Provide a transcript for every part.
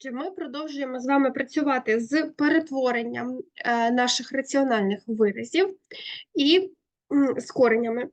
Отже, ми продовжуємо з вами працювати з перетворенням е, наших раціональних виразів і скореннями.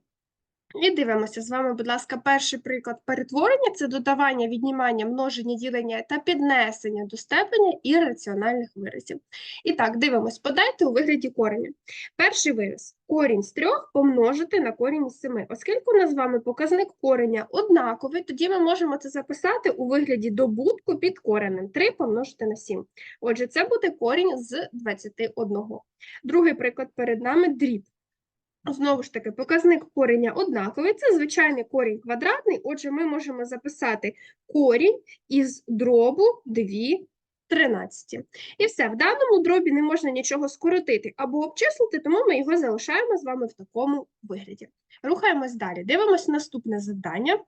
І дивимося з вами, будь ласка, перший приклад перетворення це додавання, віднімання, множення, ділення та піднесення до степеня ірраціональних виразів. І так, дивимось, подайте у вигляді кореня. Перший вираз корінь з трьох помножити на корінь із семи. Оскільки у нас з вами показник кореня однаковий, тоді ми можемо це записати у вигляді добутку під коренем 3 помножити на 7. Отже, це буде корінь з 21. Другий приклад перед нами дріб. Знову ж таки, показник кореня однаковий, це звичайний корінь квадратний, отже, ми можемо записати корінь із дробу 2 тринадцяті. І все, в даному дробі не можна нічого скоротити або обчислити, тому ми його залишаємо з вами в такому вигляді. Рухаємось далі. Дивимось наступне завдання.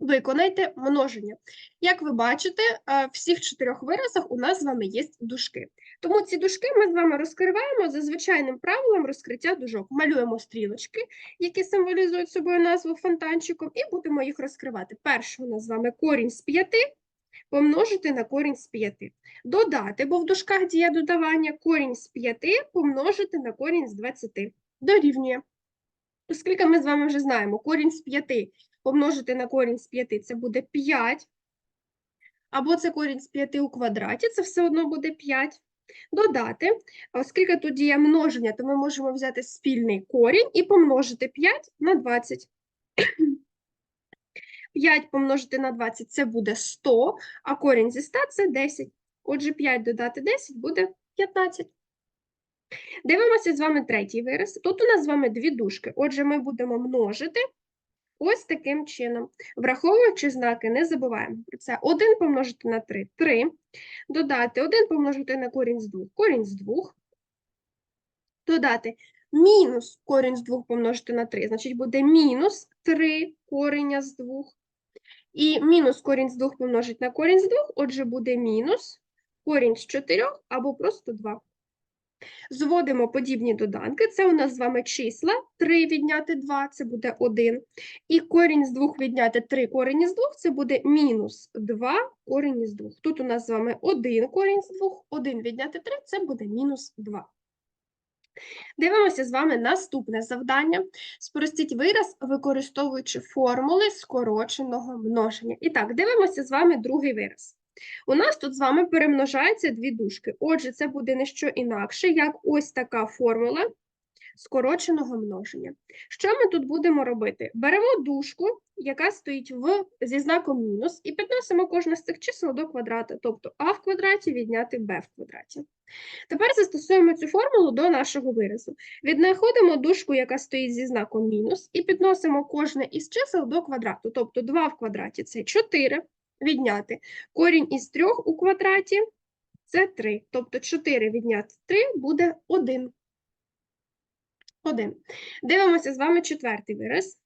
Виконайте множення. Як ви бачите, е, в всіх чотирьох виразах у нас з вами є дужки. Тому ці дужки ми з вами розкриваємо за звичайним правилом розкриття дужок. Малюємо стрілочки, які символізують собою назву фонтанчиком, і будемо їх розкривати. Перше у нас з вами корінь з 5 помножити на корінь з 5. Додати, бо в дужках діє додавання, корінь з 5 помножити на корінь з 20. Дорівнює. Оскільки ми з вами вже знаємо, корінь з 5 помножити на корінь з 5 це буде 5. Або це корінь з 5 у квадраті, це все одно буде 5. Додати, оскільки тут діє множення, то ми можемо взяти спільний корінь і помножити 5 на 20. 5 помножити на 20 це буде 100, а корінь зі 100 це 10. Отже, 5 додати 10 буде 15. Дивимося з вами третій вираз. Тут у нас з вами дві дужки. Отже, ми будемо множити ось таким чином. Враховуючи знаки, не забуваємо про це. 1 помножити на 3 – 3. Додати 1 помножити на корінь з 2 – корінь з 2. Додати мінус корінь з 2 помножити на 3, значить буде мінус 3 кореня з 2. І мінус корінь з 2 помножить на корінь з 2, отже буде мінус корінь з 4 або просто 2. Зводимо подібні доданки. Це у нас з вами числа. 3 відняти 2 це буде 1. І корінь з 2 відняти 3 корінь із 2 це буде мінус 2 корінь із 2. Тут у нас з вами 1 корінь з 2, 1 відняти 3 це буде мінус 2. Дивимося з вами наступне завдання. Спростіть вираз, використовуючи формули скороченого множення. І так, дивимося з вами другий вираз. У нас тут з вами перемножаються дві дужки. Отже, це буде не що інакше, як ось така формула скороченого множення. Що ми тут будемо робити? Беремо дужку, яка стоїть в, зі знаком мінус, і підносимо кожне з цих чисел до квадрата, тобто а в квадраті відняти b в квадраті. Тепер застосуємо цю формулу до нашого виразу. Віднаходимо дужку, яка стоїть зі знаком мінус, і підносимо кожне із чисел до квадрату, тобто 2 в квадраті це 4, відняти. Корінь із 3 у квадраті це 3. Тобто 4 відняти 3 буде 1. 1. Дивимося з вами четвертий вираз.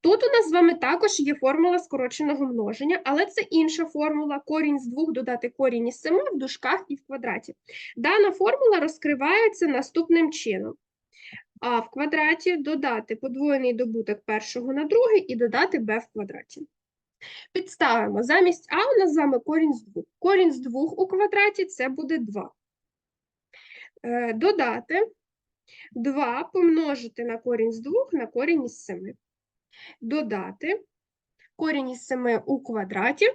Тут у нас з вами також є формула скороченого множення, але це інша формула. Корінь з 2 додати корінь із 7 в дужках і в квадраті. Дана формула розкривається наступним чином. А в квадраті додати подвоєний добуток першого на другий і додати b в квадраті. Підставимо, замість А у нас з вами корінь з 2. Корінь з 2 у квадраті це буде 2. Е, Додати 2 помножити на корінь з 2 на корінь із 7. Додати корінь із 7 у квадраті.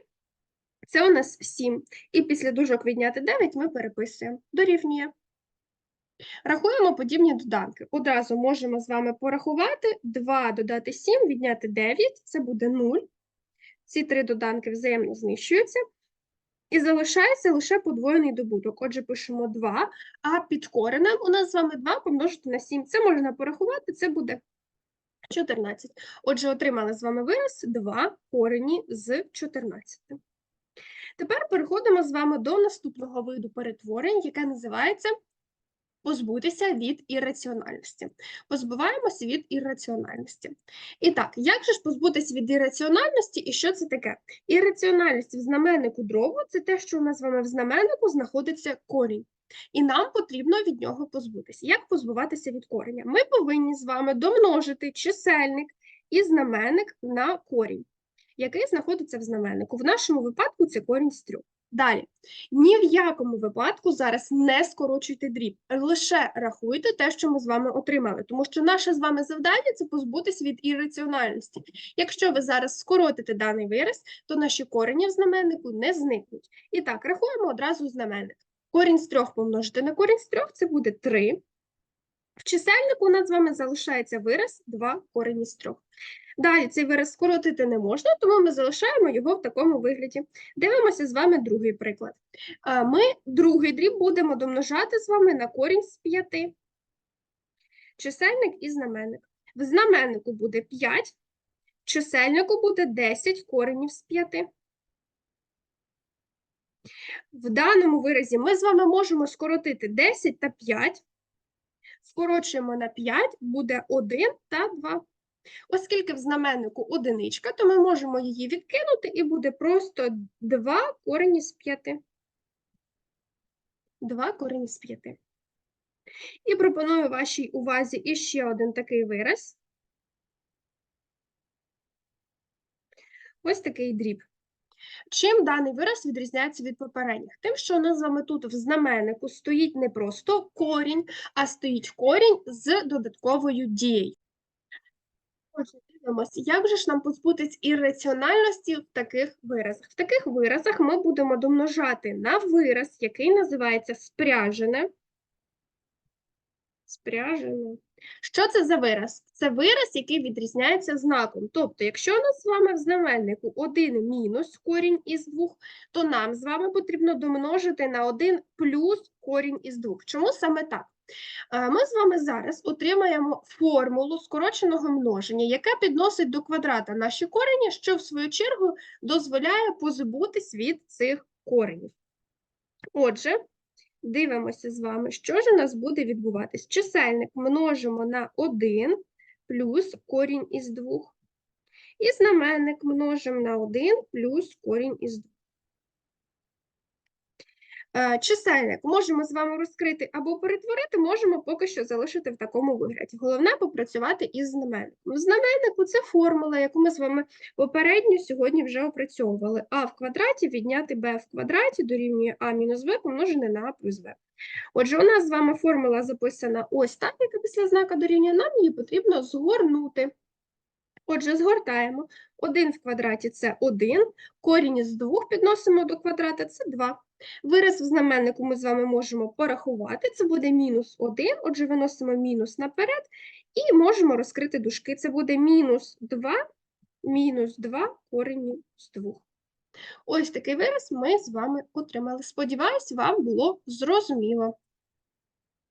Це у нас 7. І після дужок відняти 9 ми переписуємо. Дорівнює. Рахуємо подібні доданки. Одразу можемо з вами порахувати 2 додати 7, відняти 9, це буде 0. Ці три доданки взаємно знищуються. І залишається лише подвоєний добуток. Отже, пишемо 2, а під коренем у нас з вами 2 помножити на 7. Це можна порахувати, це буде 14. Отже, отримали з вами вираз 2 корені з 14. Тепер переходимо з вами до наступного виду перетворень, яке називається позбутися від ірраціональності. Позбуваємося від ірраціональності. І так, як же ж позбутися від ірраціональності і що це таке? Ірраціональність в знаменнику дробу – це те, що у нас з вами в знаменнику знаходиться корінь. І нам потрібно від нього позбутися. Як позбуватися від кореня? Ми повинні з вами домножити чисельник і знаменник на корінь, який знаходиться в знаменнику. В нашому випадку це корінь з трьох. Далі. Ні в якому випадку зараз не скорочуйте дріб, лише рахуйте те, що ми з вами отримали, тому що наше з вами завдання це позбутися від ірраціональності. Якщо ви зараз скоротите даний вираз, то наші корені в знаменнику не зникнуть. І так, рахуємо одразу знаменник. Корінь з трьох помножити на корінь з трьох це буде 3. В чисельнику у нас з вами залишається вираз 2 корені з трьох. Далі цей вираз скоротити не можна, тому ми залишаємо його в такому вигляді. Дивимося з вами другий приклад. Ми другий дріб будемо домножати з вами на корінь з 5. Чисельник і знаменник. В знаменнику буде 5, в чисельнику буде 10 коренів з 5. В даному виразі ми з вами можемо скоротити 10 та 5. Скорочуємо на 5, буде 1 та 2. Оскільки в знаменнику одиничка, то ми можемо її відкинути і буде просто 2 корені з 5. 2 корені з 5. І пропоную вашій увазі іще один такий вираз. Ось такий дріб. Чим даний вираз відрізняється від попередніх? Тим, що у нас з вами тут в знаменнику стоїть не просто корінь, а стоїть корінь з додатковою дією. Як же ж нам позбутись ірраціональності в таких виразах? В таких виразах ми будемо домножати на вираз, який називається спряжене. Спряжене. Що це за вираз? Це вираз, який відрізняється знаком. Тобто, якщо у нас з вами в знаменнику 1 мінус корінь із 2, то нам з вами потрібно домножити на 1 плюс корінь із 2. Чому саме так? Е, Ми з вами зараз отримаємо формулу скороченого множення, яка підносить до квадрата наші корені, що в свою чергу дозволяє позбутись від цих коренів. Отже, дивимося з вами, що ж у нас буде відбуватись. Чисельник множимо на 1 плюс корінь із 2. І знаменник множимо на 1 плюс корінь із 2. Е, Чисельник можемо з вами розкрити або перетворити, можемо поки що залишити в такому вигляді. Головне попрацювати із знаменником. В знаменнику це формула, яку ми з вами попередньо сьогодні вже опрацьовували. А в квадраті відняти b в квадраті дорівнює а мінус b помножене на а плюс b. Отже, у нас з вами формула записана ось так, яка після знака дорівнює, нам її потрібно згорнути. Отже, згортаємо. 1 в квадраті – це 1, корінь із 2 підносимо до квадрата – це 2. Вираз в знаменнику ми з вами можемо порахувати, це буде мінус 1, отже, виносимо мінус наперед і можемо розкрити дужки. Це буде мінус 2, мінус 2 корені з 2. Ось такий вираз ми з вами отримали. Сподіваюсь, вам було зрозуміло.